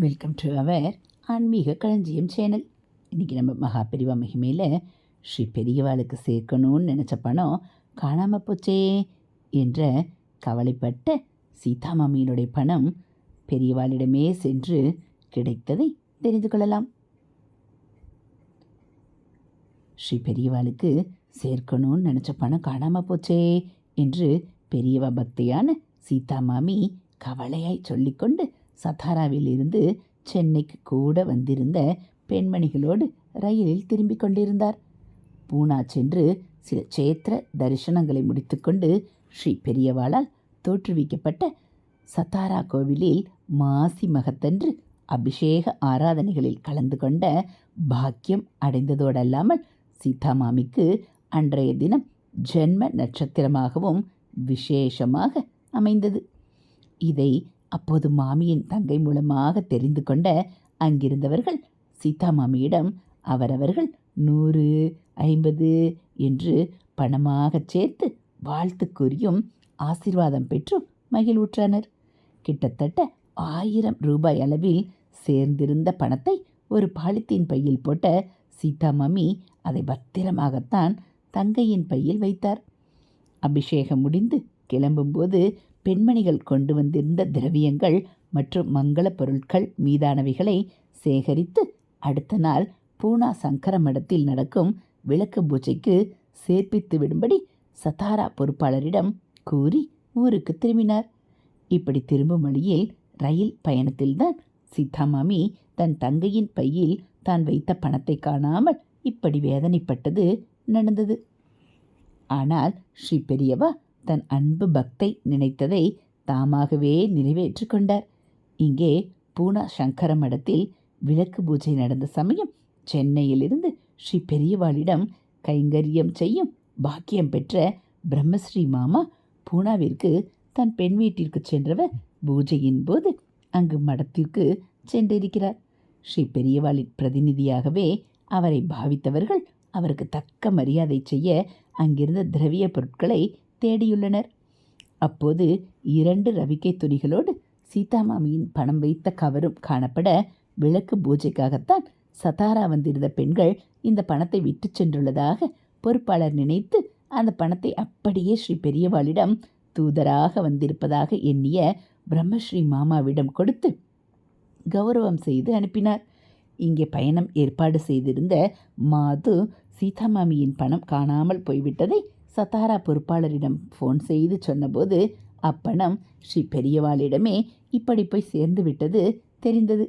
Welcome to our ஆன்மீக களஞ்சியம் channel இன்றைக்கி நம்ம மகாபெரிவா மகிமையில் ஸ்ரீ பெரியவாளுக்கு சேர்க்கணும்னு நினச்ச பணம் காணாமல் போச்சே என்ற கவலைப்பட்ட சீதா மாமியினுடைய பணம் பெரியவாளிடமே சென்று கிடைத்ததை தெரிந்து கொள்ளலாம். ஸ்ரீ பெரியவாளுக்கு சேர்க்கணும்னு நினச்ச பணம் காணாமல் போச்சே என்று பெரியவா பக்தியான சீதா மாமி கவலையாய் சொல்லிக்கொண்டு சத்தாராவில் இருந்து சென்னைக்கு கூட வந்திருந்த பெண்மணிகளோடு ரயிலில் திரும்பிக் கொண்டிருந்தார். பூனா சென்று சில சேத்திர தரிசனங்களை முடித்துக்கொண்டு ஸ்ரீ பெரியவாளால் தோற்றுவிக்கப்பட்ட சத்தாரா கோவிலில் மாசி மகத்தன்று அபிஷேக ஆராதனைகளில் கலந்து கொண்ட பாக்கியம் அடைந்ததோடல்லாமல் சீதா மாமிக்கு அன்றைய தினம் ஜென்ம நட்சத்திரமாகவும் விசேஷமாக அமைந்தது. இதை அப்போது மாமியின் தங்கை மூலமாக தெரிந்து கொண்ட அங்கிருந்தவர்கள் சீதா மாமியிடம் அவரவர்கள் நூறு ஐம்பது என்று பணமாகச் சேர்த்து வாழ்த்து கூறியும் ஆசீர்வாதம் பெற்றும் மகிழ்வுற்றனர். கிட்டத்தட்ட ஆயிரம் ரூபாய் அளவில் சேர்ந்திருந்த பணத்தை ஒரு பாலித்தீன் பையில் போட்ட சீதா மாமி அதை பத்திரமாகத்தான் தங்கையின் பையில் வைத்தார். அபிஷேகம் முடிந்து கிளம்பும்போது பெண்மணிகள் கொண்டு வந்திருந்த திரவியங்கள் மற்றும் மங்கள பொருட்கள் மீதானவைகளை சேகரித்து அடுத்த நாள் பூனா சங்கர மடத்தில் நடக்கும் விளக்கு பூஜைக்கு சேர்ப்பித்து விடும்படி சதாரா பொறுப்பாளரிடம் கூறி ஊருக்கு திரும்பினார். இப்படி திரும்பும் வழியில் ரயில் பயணத்தில்தான் சீதாமாமி தன் தங்கையின் பையில் தான் வைத்த பணத்தை காணாமல் இப்படி வேதனைப்பட்டது நடந்தது. ஆனால் ஸ்ரீ பெரியவா தன் அன்பு பக்தை நினைத்ததை தாமாகவே நிறைவேற்றி கொண்டார். இங்கே பூனா சங்கர மடத்தில் விளக்கு பூஜை நடந்த சமயம் சென்னையிலிருந்து ஸ்ரீ பெரியவாளிடம் கைங்கரியம் செய்யும் பாக்கியம் பெற்ற பிரம்மஸ்ரீ மாமா பூனாவிற்கு தன் பெண் வீட்டிற்கு சென்றவர் பூஜையின் போது அங்கு மடத்திற்கு சென்றிருக்கிறார். ஸ்ரீ பெரியவாளின் பிரதிநிதியாகவே அவரை பாவித்தவர்கள் அவருக்கு தக்க மரியாதை செய்ய அங்கிருந்த திரவிய பொருட்களை தேடியுள்ளனர். அப்போது இரண்டு ரவிக்கை துணிகளோடு சீதாமாமியின் பணம் வைத்த கவரும் காணப்பட விளக்கு பூஜைக்காகத்தான் சதாரா வந்திருந்த பெண்கள் இந்த பணத்தை விட்டு சென்றுள்ளதாக பொறுப்பாளர் நினைத்து அந்த பணத்தை அப்படியே ஸ்ரீ பெரியவாளிடம் தூதராக வந்திருப்பதாக எண்ணிய பிரம்மஸ்ரீ மாமாவிடம் கொடுத்து கௌரவம் செய்து அனுப்பினார். இங்கே பயணம் ஏற்பாடு செய்திருந்த மாது சீதாமாமியின் பணம் காணாமல் போய்விட்டதை சத்தாரா பொறுப்பாளரிடம் ஃபோன் செய்து சொன்னபோது அப்பணம் ஸ்ரீ பெரியவாளிடமே இப்படி போய் சேர்ந்து விட்டது தெரிந்தது.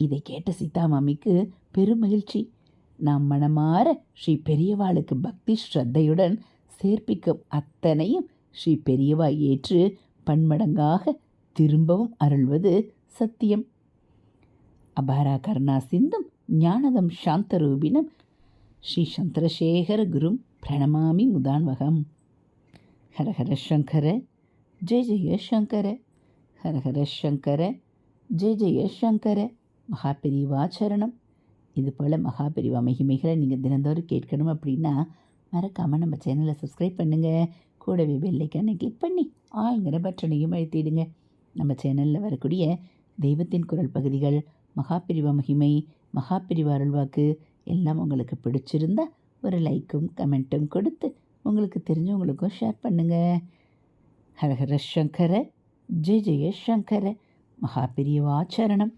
இதை கேட்ட சீதாமாமிக்கு பெருமகிழ்ச்சி நாம் மனமாற ஸ்ரீ பெரியவாளுக்கு பக்தி ஸ்ரத்தையுடன் சேர்ப்பிக்கும் அத்தனையும் ஸ்ரீ பெரியவா ஏற்று பன்மடங்காக திரும்பவும் அருள்வது சத்தியம். அபாரா கருணா சிந்தும் ஞானதம் சாந்தரூபினம் ஸ்ரீ சந்திரசேகர குரும் பிரணமாமி முதான்வகம். ஹரஹர சங்கர ஜெய ஜெய சங்கர. ஹரஹர சங்கர ஜெய ஜெய சங்கர. மகாபிரிவாச்சரணம் இது போல் மகாபிரிவா மகிமைகளை நீங்கள் தினந்தோறும் கேட்கணும் அப்படின்னா மறக்காமல் நம்ம சேனலை சப்ஸ்கிரைப் பண்ணுங்கள் கூடவே பெல்லைக்கான கிளிக் பண்ணி ஆளுங்கிற பட்டனையும் அழுத்திடுங்க. நம்ம சேனலில் வரக்கூடிய தெய்வத்தின் குரல் பகுதிகள் மகாபிரிவா மகிமை மகாபிரிவா அருள்வாக்கு எல்லாம் உங்களுக்கு பிடிச்சிருந்தா ஒரு லைக்கும் கமெண்ட்டும் கொடுத்து உங்களுக்கு தெரிஞ்சவங்களுக்கும் ஷேர் பண்ணுங்கள் ஹரஹர சங்கர ஜெய ஜெய சங்கர மகாபிரியவாச்சரணம்